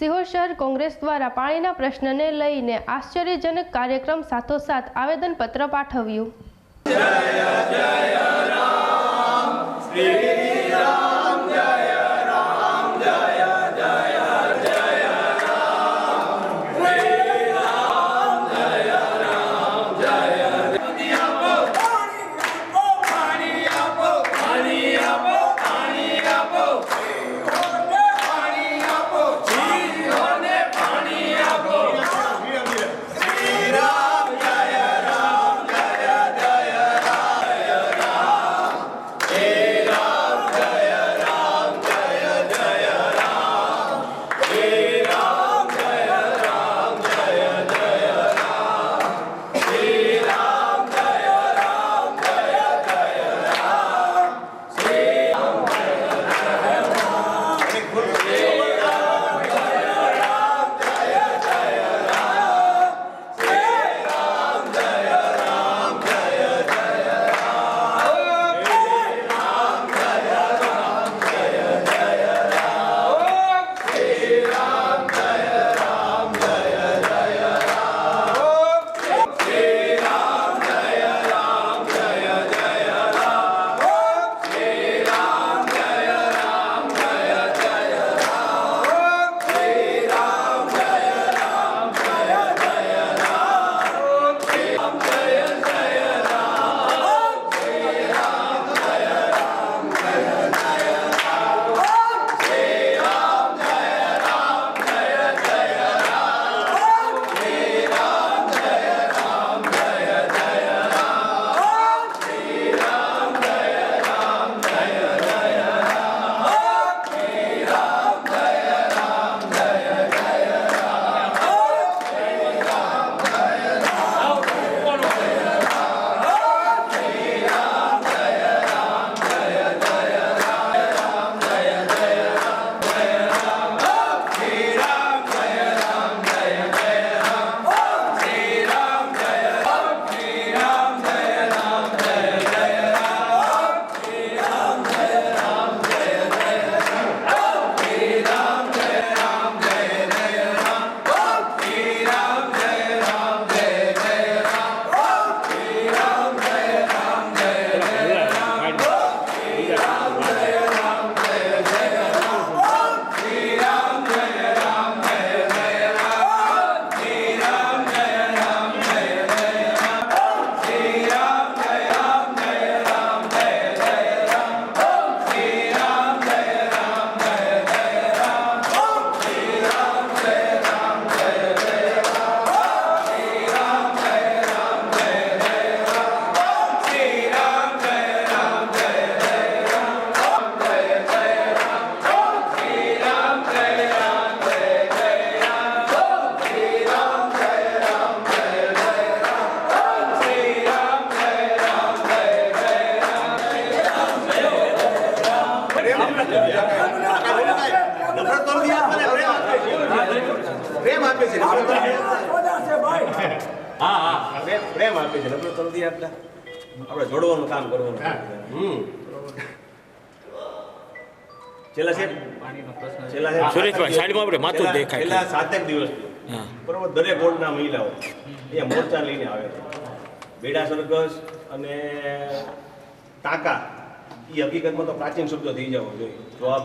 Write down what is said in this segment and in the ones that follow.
સિહોર શહેર કોંગ્રેસ દ્વારા પાણીના પ્રશ્નને લઈને આશ્ચર્યજનક કાર્યક્રમ સાથોસાથ આવેદનપત્ર પાઠવ્યું. પ્રેમ આપણે કામ કરવાનું. હમ. છેલ્લા છે? છેલ્લા છે? સુરેશભાઈ, સાઈડમાં આપણે માથું દેખાય. છેલ્લા સાતેક દિવસ. બરોબર દરેક વોર્ડના મહિલાઓ એ મોરચા લઈને આવે છે. બેડા સરઘસ અને ટાંકા એ હકીકતમાં તો પ્રાચીન શબ્દ થઈ જવો જોઈએ. જો આ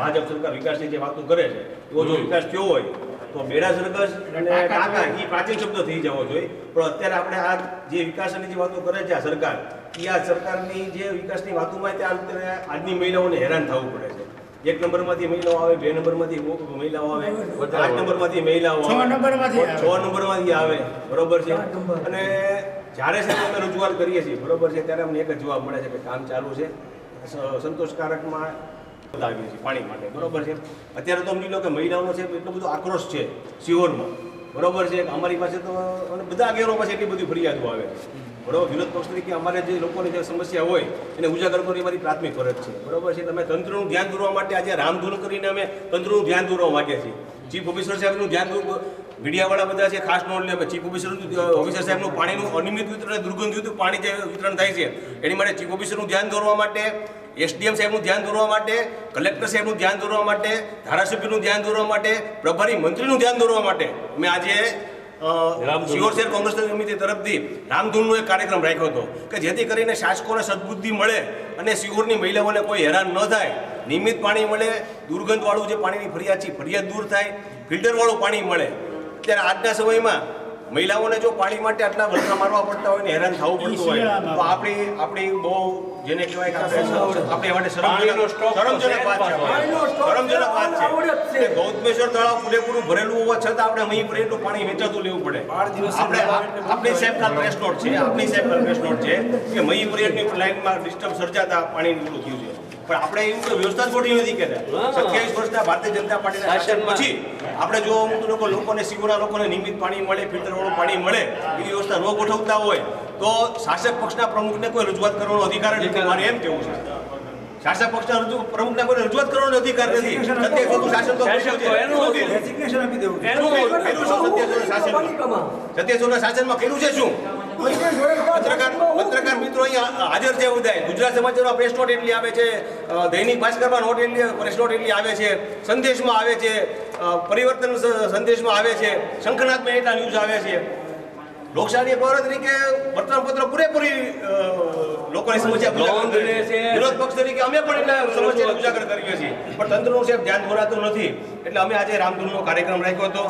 ભાજપ સરકાર વિકાસની જે વાતો કરે છે એવો જો વિકાસ થયો હોય તો મેળા સરઘસ અને કાકા એ પ્રાચીન શબ્દ થઈ જવો જોઈએ. પણ અત્યારે આપણે આ જે વિકાસની જે વાતો કરે છે આ સરકાર એ આ સરકારની જે વિકાસની વાતોમાં ત્યાં આજની મહિલાઓને હેરાન થવું પડે છે. એક નંબરમાંથી મહિલાઓ આવે બે નંબરમાંથી મહિલાઓ આવે આઠ નંબરમાંથી મહિલાઓ આવે છ નંબરમાંથી આવે. બરોબર છે? અને જ્યારે છે અમે રજૂઆત કરીએ છીએ બરોબર છે ત્યારે અમને એક જ જવાબ મળે છે કે કામ ચાલુ છે. સંતોષકારકમાં બતાવીએ છીએ પાણી માટે. બરોબર છે? અત્યારે તો સમજી લો કે મહિલાઓનો છે, એટલો બધો આક્રોશ છે, સિહોરમાં. બરોબર છે? અમારી પાસે તો, અને બધા આગેવાનો પાસે એટલી બધી ફરિયાદો આવે. બરોબર? વિરોધ પક્ષ તરીકે અમારે જે લોકોની જે સમસ્યા હોય, એને ઉજાગર કરવાની અમારી પ્રાથમિક ફરજ છે. બરોબર છે? તમે તંત્રનું ધ્યાન દોરવા માટે આજે રામધૂન કરીને અમે તંત્રનું ધ્યાન દોરવા માંગીએ છીએ. ચીફ ઓફિસર સાહેબનું ધ્યાન મીડિયાવાળા બધા છે, ખાસ નોંધ લે ચીફ ઓફિસર ઓફિસર સાહેબનું પાણીનું અનિયમિત વિતરણ દુર્ગંધયુક્ત પાણી જે વિતરણ થાય છે, એની માટે ચીફ ઓફિસરનું ધ્યાન દોરવા માટે એસડીએમ સાહેબનું ધ્યાન દોરવા માટે કલેક્ટર સાહેબનું ધ્યાન દોરવા માટે ધારાસભ્યનું ધ્યાન દોરવા માટે પ્રભારી મંત્રીનું ધ્યાન દોરવા માટે મેં આજે શિહોર શહેર કોંગ્રેસ સમિતિ તરફથી રામધૂનનો એક કાર્યક્રમ રાખ્યો હતો કે જેથી કરીને શાસકોને સદબુદ્ધિ મળે અને શિહોરની મહિલાઓને કોઈ હેરાન ન થાય નિયમિત પાણી મળે દુર્ગંધવાળું જે પાણીની ફરિયાદ છે ફરિયાદ દૂર થાય ફિલ્ટરવાળું પાણી મળે. ત્યારે આજના સમયમાં મહિલાઓને જો પાણી માટે આટલા વલખા મારવા પડતા હોય ને હેરાન થવું પડતું હોય તો આપણે આપણી બહુ જેને કહેવાય કે આપણે માટે શરમજનક શરમજનક વાત છે. શરમજનક વાત છે. ગૌતમેશ્વર તળાવ પૂરેપૂરું ભરેલું હોવા છતાં આપણે અહીં ભરેલું પાણી વેચાતું લેવું પડે. આપણે આપણી સાહેબ પ્રેસ નોટ છે આપણી સાહેબ કાલ પ્રેસ નોટ છે કે મહી પ્રેટની લાઈનમાં ડિસ્ટર્બ સર્જાતા પાણી નીકળું થયું છે. પણ આપણે એવું કોઈ વ્યવસ્થા જ ખોટી નથી કહેતા સત્યાવીસ વર્ષના ભારતીય જનતા પાર્ટીના શાસન પછી આપણે જો લોકો લોકોને સિવોના લોકોને નિયમિત પાણી મળે ફિલ્ટરવાળું પાણી મળે એવી વ્યવસ્થા ન ગોઠવતા હોય તો શાસક પક્ષના પ્રમુખને કોઈ રજૂઆત કરવાનો અધિકાર નથી. મારે એમ કેવું છે? શાસક પક્ષના રજૂ પ્રમુખને કોઈ રજૂઆત કરવાનો અધિકાર નથી. વર્ષનું શાસન તો કર્યું કર્યું? કર્યું? કર્યું? સત્યાવીસ શાસનમાં કર્યું છે શું? પત્રકાર પત્રકાર મિત્રો અહીંયા હાજર છે ઉદય. ગુજરાત સમાચારમાં પ્રેસ નોટ એટલી આવે છે દૈનિક ભાસ્કરમાં નોટ એટલી પ્રેસ નોટ એટલી આવે છે સંદેશમાં આવે છે પરિવર્તન સંદેશમાં આવે છે શંખનાથ એટલા ન્યૂઝ આવે છે. લોકશાહી પર તરીકે વર્તમાનપત્ર પૂરેપૂરી લોકોની સમસ્યા છે. વિરોધ પક્ષ તરીકે અમે પણ એટલા સમસ્યા ઉજાગર કરીએ છીએ. પણ તંત્રનું સાહેબ ધ્યાન દોરાતું નથી. એટલે અમે આજે રામધૂનનો કાર્યક્રમ રાખ્યો હતો.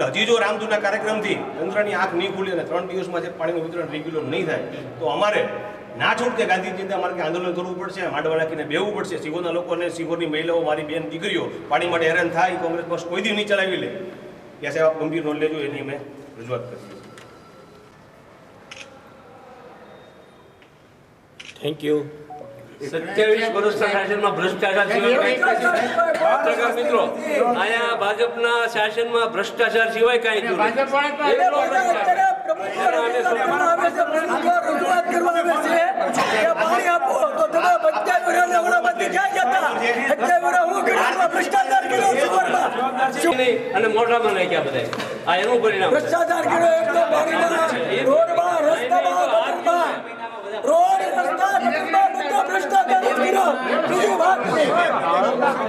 અને હજી જો રામધૂના કાર્યક્રમથી તંત્રની આંખ નહીં ખુલે અને ત્રણ દિવસમાં જે પાણીનું વિતરણ રેગ્યુલર નહીં થાય, તો અમારે ના છૂટકે ગાંધીજીના માર્ગે આંદોલન કરવું પડશે, માંડવા નાખીને બેવું પડશે. સિહોરના લોકોને સિહોરની મહિલાઓ, મારી બેન દીકરીઓ, પાણી માટે હેરાન થાય એ કોંગ્રેસ પક્ષ કોઈ દી નહીં ચલાવી લે. ત્યાં સાહેબ, આપ ગંભીર નોંધ લેજો, એની અમે રજૂઆત કરીએ થેન્ક યુ સત્યાવીસ વર્ષના શાસનમાં ભ્રષ્ટાચાર પત્રકાર મિત્રો અહીંયા ભાજપના શાસનમાં ભ્રષ્ટાચાર સિવાય કાંઈ અને મોઢામાં નાખ્યા બધા આ એનું પરિણામ ભ્રષ્ટાચાર કર્યો એટલો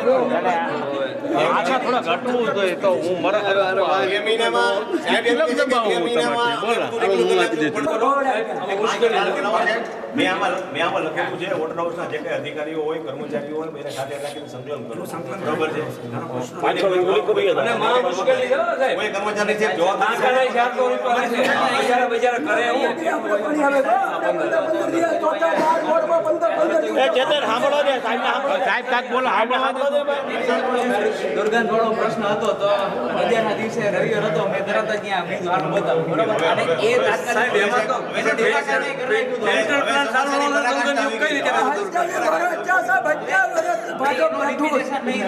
Dale, dale. બે મહિનામાં સાહેબ એમ કહે છે કે બે મહિનામાં એટલું એટલું કરવું મેં આમાં મેં આમાં લખેલું છે વોટર હાઉસના જે કઈ અધિકારીઓ હોય કર્મચારીઓ હોય એને ખાતે રાખીને સંકલન કરો બરોબર છે. કોઈ કર્મચારી છે જવાબદાર સાહેબ બોલો સાંભળો ભાઈ. વાળો પ્રશ્ન હતો તો રજાના દિવસે રવિવાર હતો મેં તરત જ ત્યાં બીજું આનું બતાવું બરોબર અને એ તાત્કાલિક એમાં તો ટેકાને કરાવ્યું હતું. ફિલ્ટર પ્લાન્ટ પ્લાન હોવાનો દુર્ગંધ કઈ રીતે નહીં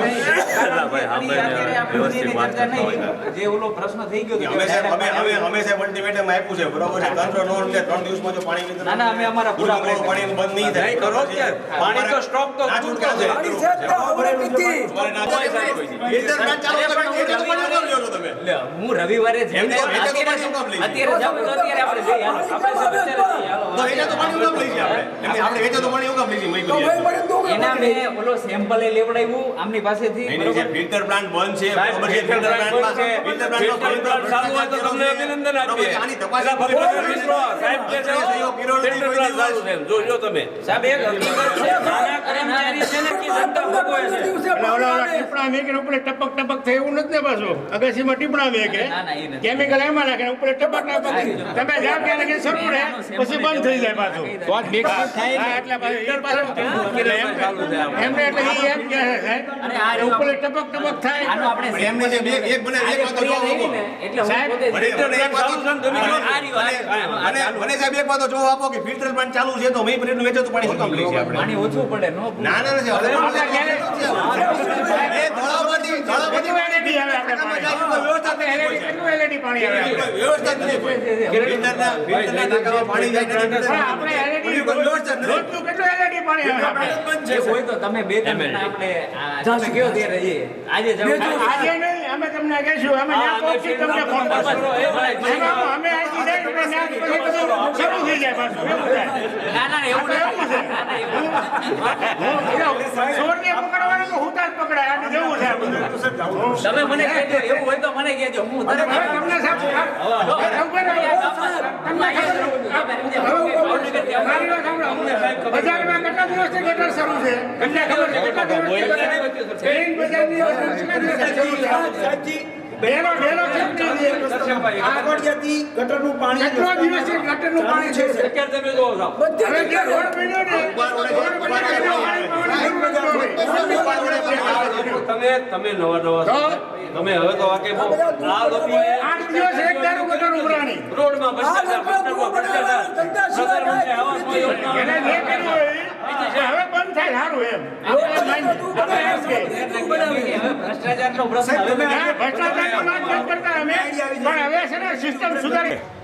એની નહીં. જે ઓલો પ્રશ્ન થઈ ગયો અમે અમે અમે સાહેબ અલ્ટિમેટમ આપ્યું છે બરોબર છે તંત્ર નો એટલે ત્રણ દિવસમાં જો પાણી વિતરણ ના, ના, અમે અમારા પૂરા પાણી બંધ નહીં થાય કરો પાણી તો સ્ટોક તો છે. તમારે ના હું રવિવારે અત્યારે તો અત્યારે આપણે. જઈએ પાસેથી? ફિલ્ટર પ્લાન્ટ બંધ છે. જોજો તમે. સાહેબ એક હકીકત છે નાના કર્મચારી છે ને કે જનતા ભોગવે છે? પાણી ટપક ટપક થાય એવું નથી ને પાછું. અગાસીમાં ટીપણા મેકે ના, ના, એ નથી. કેમિકલ એમાં નાખે ઉપર ટપક ટપક તમે જાઓ કે લગે શરૂ રહે પછી બંધ થઈ જાય પાછું. તો જ mix થાય એટલે પાછું એ પાછું એમ. એમને એટલે ઈ એમ કે છે સાહેબ આ કે ઉપર ટપક ટપક થાય. આનો આપણે પણ એમને જે બે- એક બને એક વાત એટલે સાહેબ, મને- સાહેબ એક વાતો જવાબ આપો કે ફિલ્ટર પણ ચાલુ છે તો મહી વેચો તો પાણી શું કામ લઈ છે આપણે પાણી ઓછું પડે નો ના ના આપણે આપણે આપણે આપણે? આપણે આપણે? તમે બે આપણે તમે જઈએ આજે અમે તમને કહીશું અમે હા, પહોંચી તમને ફોન કરશું એ ભાઈ, એમાં અમે અહીંથી જઈએ એટલે ત્યાં પછી બધું શરૂ થઈ જાય પાછું એવું થાય ના ના એવું એવું છે સોરને પકડવાનું તો હુતા જ પકડાય આટલું જેવું છે બધું. તમે મને કહેજો એવું હોય તો મને કહેજો હું તમને તમને સાહેબ. બજારમાં કેટલા દિવસથી ગટર શરૂ છે કેટલા ખબર છે કેટલા દિવસથી બજારની શરૂ છે? સાહેબજી, બેલો બેલો કેટલી જતી ગટરનું પાણી કેટલો કેટલા દિવસથી ગટરનું પાણી છે અત્યારે તમે જો છો બધે રોડ બન્યો ને? રોડ બન્યો જરૂર તમે તમે નવા નવા તમે હવે તો વાકે હો. આ લોકોએ આઠ દિવસ એક દારૂ ગટર ઉભરાણી. રોડમાં ભ્રષ્ટાચાર, ભ્રષ્ટાચાર. એને જે કર્યું હવે બંધ થાય સારું એમ.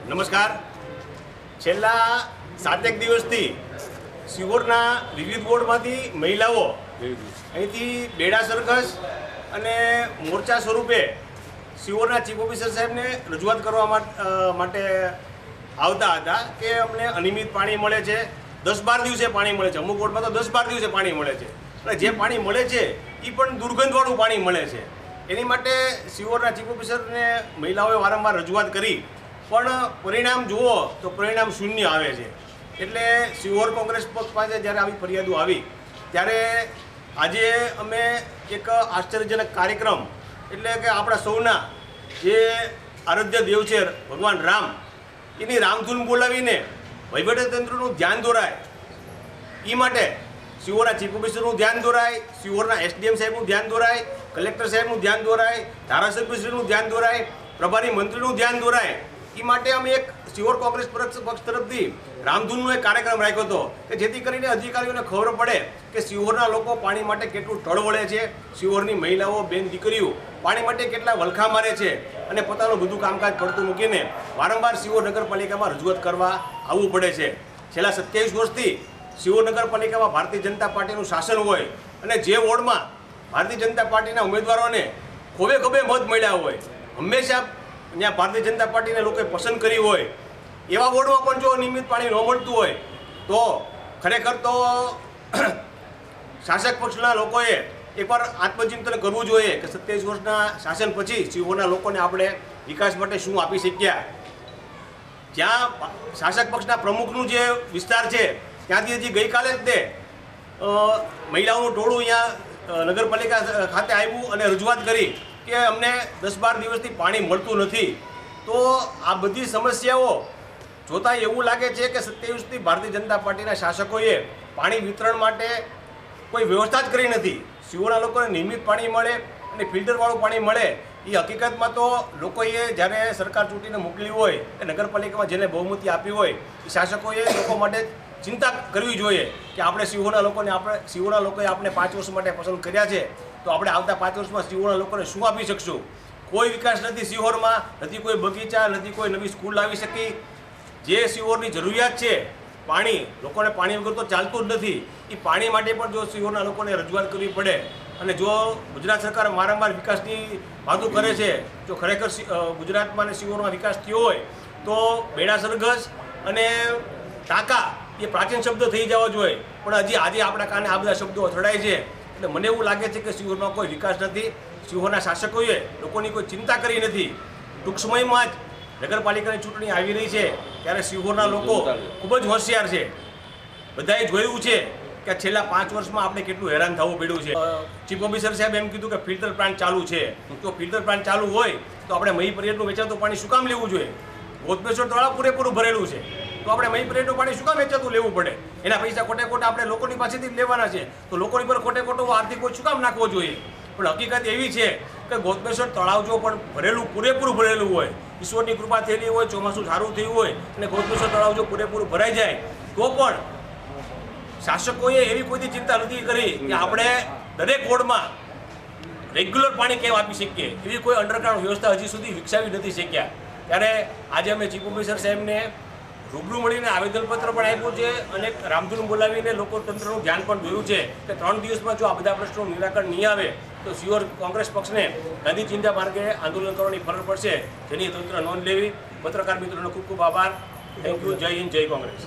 નમસ્કાર. છેલ્લા સાતેક દિવસથી સિહોરના વિવિધ વોર્ડમાંથી મહિલાઓ અહીંથી બેડા સરઘસ અને મોરચા સ્વરૂપે સિહોરના ચીફ ઓફિસર સાહેબને રજૂઆત કરવા માટે આવતા હતા કે અમને અનિયમિત પાણી મળે છે. દસ બાર દિવસે પાણી મળે છે. અમુક વોર્ડમાં તો દસ બાર દિવસે પાણી મળે છે. અને જે પાણી મળે છે એ પણ દુર્ગંધવાળું પાણી મળે છે. એની માટે સિહોરના ચીફ ઓફિસરને મહિલાઓએ વારંવાર રજૂઆત કરી, પણ પરિણામ જુઓ તો પરિણામ શૂન્ય આવે છે. એટલે સિહોર કોંગ્રેસ પક્ષ પાસે જ્યારે આવી ફરિયાદો આવી, ત્યારે આજે અમે એક આશ્ચર્યજનક કાર્યક્રમ, એટલે કે આપણા સૌના જે આરાધ્ય દેવ છે, ભગવાન રામ, એની રામધૂન બોલાવીને વહીવટીતંત્રનું ધ્યાન દોરાય. એ માટે સિહોરના ચીફ ઓફિસરનું ધ્યાન દોરાય સીઓના એસડીએમ સાહેબનું ધ્યાન દોરાય, કલેક્ટર સાહેબનું ધ્યાન દોરાય, ધારાસભ્યશ્રીનું ધ્યાન દોરાય, પ્રભારી મંત્રીનું ધ્યાન દોરાય. એ માટે અમે એક સિહોર કોંગ્રેસ પક્ષ તરફથી રામધૂનનો એક કાર્યક્રમ રાખ્યો હતો કે જેથી કરીને અધિકારીઓને ખબર પડે કે સિહોરના લોકો પાણી માટે કેટલું ટળવળે છે. સિહોરની મહિલાઓ, બેન, દીકરીઓ પાણી માટે કેટલા વલખા મારે છે અને પોતાનું બધું કામકાજ પડતું મૂકીને વારંવાર સિહોર નગરપાલિકામાં રજૂઆત કરવા આવવું પડે છે. છેલ્લા સત્યાવીસ વર્ષથી શિવો નગરપાલિકામાં ભારતીય જનતા પાર્ટીનું શાસન હોય અને જે વોર્ડમાં ભારતીય જનતા પાર્ટીના ઉમેદવારોને ખોબે ખોબે મત મળ્યા હોય, હંમેશા ત્યાં ભારતીય જનતા પાર્ટીને લોકોએ પસંદ કરી હોય, એવા વોર્ડમાં પણ જો નિયમિત પાણી ન મળતું હોય, તો ખરેખર તો શાસક પક્ષના લોકોએ એકવાર આત્મચિંતન કરવું જોઈએ કે સત્યાવીસ વર્ષના શાસન પછી શિવોના લોકોને આપણે વિકાસ માટે શું આપી શક્યા. જ્યાં શાસક પક્ષના પ્રમુખનું જે વિસ્તાર છે ત્યાંથી હજી ગઈકાલે જ તે મહિલાઓનું ટોળું અહીંયા નગરપાલિકા ખાતે આવ્યું અને રજૂઆત કરી કે અમને દસ બાર દિવસથી પાણી મળતું નથી. તો આ બધી સમસ્યાઓ જોતાં એવું લાગે છે કે સત્યાવીસથી ભારતીય જનતા પાર્ટીના શાસકોએ પાણી વિતરણ માટે કોઈ વ્યવસ્થા જ કરી નથી. શિવોના લોકોને નિયમિત પાણી મળે અને ફિલ્ટરવાળું પાણી મળે. એ હકીકતમાં તો લોકોએ જ્યારે સરકાર ચૂંટીને મોકલી હોય કે નગરપાલિકામાં જેને બહુમતી આપી હોય, એ શાસકોએ લોકો માટે ચિંતા કરવી જોઈએ કે આપણે સિંહોના લોકોને આપણે, સિંહોના લોકોએ આપણે પાંચ વર્ષ માટે પસંદ કર્યા છે, તો આપણે આવતા પાંચ વર્ષમાં સિંહોના લોકોને શું આપી શકશું? કોઈ વિકાસ નથી સિહોરમાં, નથી કોઈ બગીચા, નથી કોઈ નવી સ્કૂલ લાવી શકી. જે સિહોરની જરૂરિયાત છે, પાણી, લોકોને પાણી વગર તો ચાલતું જ નથી. એ પાણી માટે પણ જો સિહોરના લોકોને રજૂઆત કરવી પડે અને જો ગુજરાત સરકાર વારંવાર વિકાસની વાતો કરે છે, જો ખરેખર ગુજરાતમાં અને સિહોરમાં વિકાસ થયો હોય, તો બેડા સરઘસ અને ટાંકા એ પ્રાચીન શબ્દ થઈ જવા જોઈએ પણ હજી આજે આપણા કાને આ બધા શબ્દો અથડાય છે. એટલે મને એવું લાગે છે કે સિહોરમાં કોઈ વિકાસ નથી. સિહોરના શાસકોએ લોકોની કોઈ ચિંતા કરી નથી. ટૂંક સમયમાં જ નગરપાલિકાની ચૂંટણી આવી રહી છે. ત્યારે સિંહોના લોકો ખૂબ જ હોશિયાર છે. બધાએ જોયું છે કે છેલ્લા પાંચ વર્ષમાં આપણે કેટલું હેરાન થવું પડ્યું છે. ચીફ ઓફિસર સાહેબ એમ કીધું કે ફિલ્ટર પ્લાન્ટ ચાલુ છે. જો ફિલ્ટર પ્લાન્ટ ચાલુ હોય તો આપણે મહી પર્યટનું વેચાતું પાણી શું કામ લેવું જોઈએ? ગોતમેશ્વર તળાવ પૂરેપૂરું ભરેલું છે. તો આપણે મહી પર્યટનું પાણી શું કામ વેચાતું લેવું પડે? એના પૈસા ખોટે ખોટા આપણે લોકોની પાસેથી લેવાના છે. તો લોકોની પર ખોટે ખોટો આર્થિક કોઈ શું કામ નાખવો જોઈએ? પણ હકીકત એવી છે કે ગોતમેશ્વર તળાવ જો પણ ભરેલું, પૂરેપૂરું ભરેલું હોય, ઈશ્વરની કૃપા થયેલી હોય, ચોમાસું સારું થયું હોય, અને ગોતમેશ્વર તળાવ જો પૂરેપૂરું ભરાઈ જાય, તો પણ શાસકોએ એવી કોઈથી ચિંતા નથી કરી કે આપણે દરેક વોર્ડમાં રેગ્યુલર પાણી કેમ આપી શકીએ? એવી કોઈ અંડરગ્રાઉન્ડ વ્યવસ્થા હજી સુધી વિકસાવી નથી શક્યા. ત્યારે આજે અમે ચીફ ઓફિસર સાહેબને રૂબરૂ મળીને આવેદનપત્ર પણ આપ્યું છે અને રામધૂન બોલાવીને લોકો તંત્રનું ધ્યાન પણ દોર્યું છે કે ત્રણ દિવસમાં જો આ બધા પ્રશ્નોનું નિરાકરણ નહીં આવે, તો સિયોર કોંગ્રેસ પક્ષને ગાંધી ચિંતા માર્ગે આંદોલન કરવાની ફરજ પડશે. જેની તંત્ર નોંધ લેવી. પત્રકાર મિત્રોનો ખૂબ ખૂબ આભાર. થેન્ક યુ જય હિન્દ, જય કોંગ્રેસ.